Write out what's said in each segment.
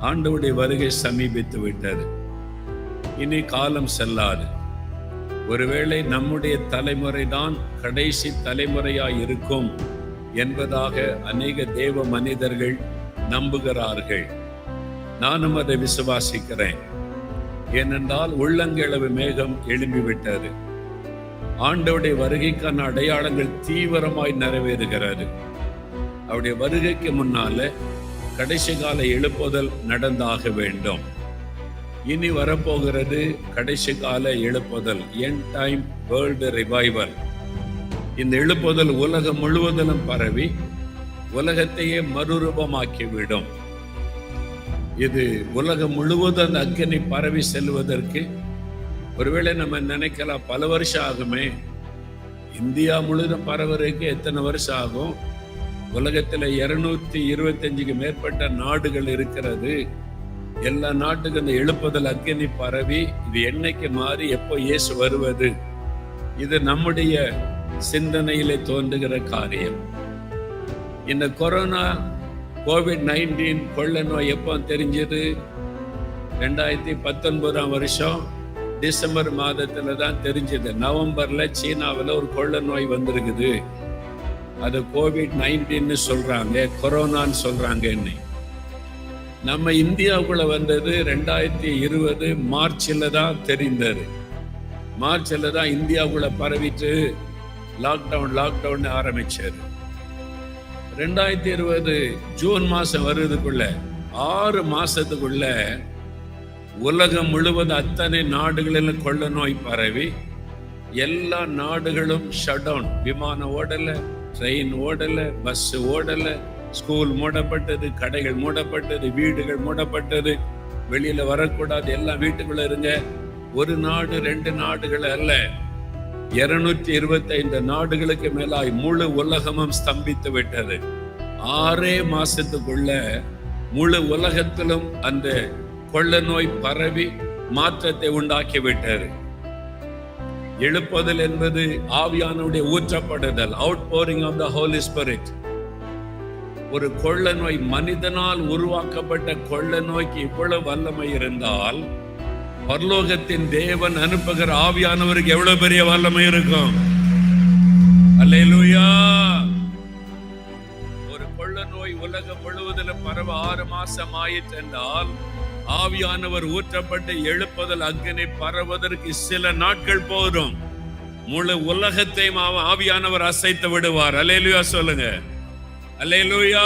ஆண்டவுடைய வருகை சமீபித்து விட்டது. இனி காலம் செல்லாது. ஒருவேளை நம்முடைய தலைமுறை தான் கடைசி தலைமுறையாய் இருக்கும் என்பதாக அநேக தேவ மனிதர்கள் நம்புகிறார்கள். நானும் அதை விசுவாசிக்கிறேன். ஏனென்றால் உள்ளங்களவு மேகம் எழும்பிவிட்டது. ஆண்டவுடைய வருகைக்கான அடையாளங்கள் தீவிரமாய் நிறைவேறுகிறது. அவருடைய வருகைக்கு முன்னால கடைசி கால எழுப்புதல் நடந்தாக வேண்டும். இனி வரப்போகிறது கடைசி கால எழுப்புதல் என் டைம் வேர்ல்டு ரிவைவல் இந்த எழுப்புதல் உலகம் முழுவதிலும் பரவி உலகத்தையே மறுரூபமாக்கிவிடும். இது உலகம் முழுவதும் அந்த அக்கினி பரவி செல்வதற்கு ஒருவேளை நம்ம நினைக்கலாம் பல வருஷம் ஆகுமே. இந்தியா முழுதும் பரவறதுக்கு எத்தனை வருஷம் ஆகும்? உலகத்தில் இருநூத்தி இருபத்தஞ்சுக்கு மேற்பட்ட நாடுகள் இருக்கிறது. எல்லா நாட்டுக்கும் இந்த எழுப்புதல் அக்கினி பரவி இது என்னைக்கு மாறி எப்போ இயேசு வருவது? இது நம்முடைய சிந்தனையிலே தோன்றுகிற காரியம். இந்த கொரோனா கோவிட் நைன்டீன் கொள்ள நோய் எப்போ தெரிஞ்சது? ரெண்டாயிரத்தி பத்தொன்பதாம் வருஷம் டிசம்பர் மாதத்துல தான் தெரிஞ்சது. நவம்பர்ல சீனாவில் ஒரு கொள்ள நோய் வந்திருக்குது. அது கோவிட் நைன்டீன்னு சொல்றாங்க கொரோனான்னு சொல்றாங்க நம்ம இந்தியாவுக்குள்ள வந்தது ரெண்டாயிரத்தி இருபது மார்ச்ல தான் தெரிந்தது. மார்ச்ல தான் இந்தியாவுக்குள்ள பரவிட்டு லாக்டவுன் லாக்டவுன் ஆரம்பிச்சது. ரெண்டாயிரத்தி இருபது ஜூன் மாசம் வருவதுக்குள்ள ஆறு மாசத்துக்குள்ள உலகம் முழுவதும் அத்தனை நாடுகளிலும் கொள்ள நோய் பரவி எல்லா நாடுகளும் ஷட் டவுன் விமானம் ஓடல. ட்ரெயின் ஓடலை பஸ் ஓடலை ஸ்கூல் மூடப்பட்டது கடைகள் மூடப்பட்டது வீடுகள் மூடப்பட்டது. வெளியில வரக்கூடாது எல்லாம் வீட்டுக்குள்ள இருங்க. ஒரு நாடு ரெண்டு நாடுகள் அல்ல. இருநூற்றி இருபத்தி ஐந்து நாடுகளுக்கு மேலாய் முழு உலகமும் ஸ்தம்பித்து விட்டது. ஆறே மாசத்துக்குள்ள முழு உலகத்திலும் அந்த கொள்ள நோய் பரவி மாற்றத்தை உண்டாக்கி விட்டது. எழுப்புதல் என்பது ஆவியானுடைய ஊற்றப்படுதல் outpouring of the holy spirit ஒரு கொள்ள நோய் மனிதனால் உருவாக்கப்பட்ட கொள்ள நோய்க்கு இவ்வளவு வல்லமை இருந்தால் பரலோகத்தின் தேவன் அனுப்புகிற ஆவியானவருக்கு எவ்வளவு பெரிய வல்லமை இருக்கும்? அல்லேலூயா ஒரு கொள்ள நோய் உலகம் முழுவதிலும் பரவ ஆறு மாசம் ஆயிற்று என்றால் ஆவியானவர் ஊற்றப்பட்டு எழுப்புதல் அக்னி பரவதற்கு சில நாட்கள் போதும். முழு உலகத்தையும் ஆவியானவர் அசைத்து விடுவார். அல்லேலூயா சொல்லுங்க. அல்லேலூயா.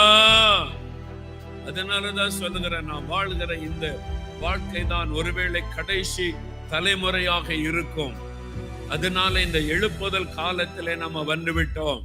அதனாலதான் சொல்லுகிறேன் நான் வாழ்கிற இந்த வாழ்க்கை தான் ஒருவேளை கடைசி தலைமுறையாக இருக்கும். அதனால இந்த எழுப்புதல் காலத்திலே நம்ம வந்துவிட்டோம்.